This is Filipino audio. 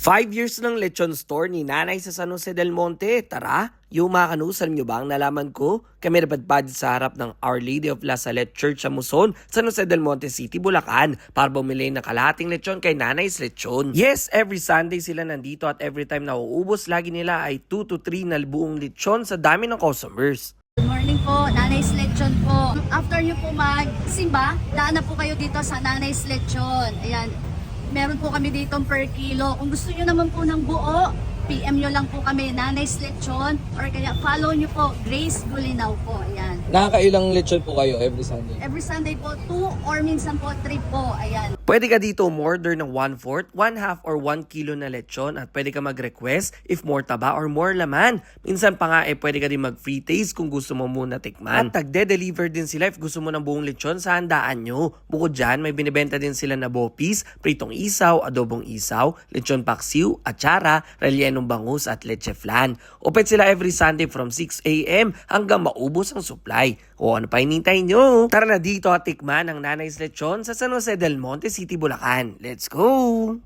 Five years ng lechon store ni Nanay sa San Jose del Monte. Tara, yung mga kanusal nyo ba ang nalaman ko? Kami napadpad sa harap ng Our Lady of La Salette Church sa Muson, San Jose del Monte City, Bulacan para bumili ng kalahating lechon kay Nanay's Lechon. Yes, every Sunday sila nandito at every time na uubos lagi nila ay 2 to 3 na buong lechon sa dami ng customers. Good morning po, Nanay's Lechon po. After nyo po magsimba, daan na po kayo dito sa Nanay's Lechon. Ayan, meron po kami dito per kilo. Kung gusto nyo naman po ng buo, PM nyo lang po kami, Nanay's Lechon. Or kaya follow nyo po, Grace Gulinaw po. Ayan. Nakakailang lechon po kayo every Sunday? Every Sunday po, 2 or minsan po 3 po. Ayan. Pwede ka dito umorder ng 1-4, 1 half or 1 kilo na lechon at pwede ka mag-request if more taba or more laman. Minsan pa nga eh pwede ka din mag-free taste kung gusto mo muna tikman. At tagde-deliver din sila if gusto mo ng buong lechon sa handaan nyo. Bukod dyan, may binibenta din sila na bopis, pritong isaw, adobong isaw, lechon paksiw, atsara, relyenong bangus at leche flan. Open sila every Sunday from 6 a.m. hanggang maubos ang supply. O ano pa hinintay nyo? Tara na dito at tikman ang Nanay's Lechon sa San Jose del Monte City, Bulacan. Let's go!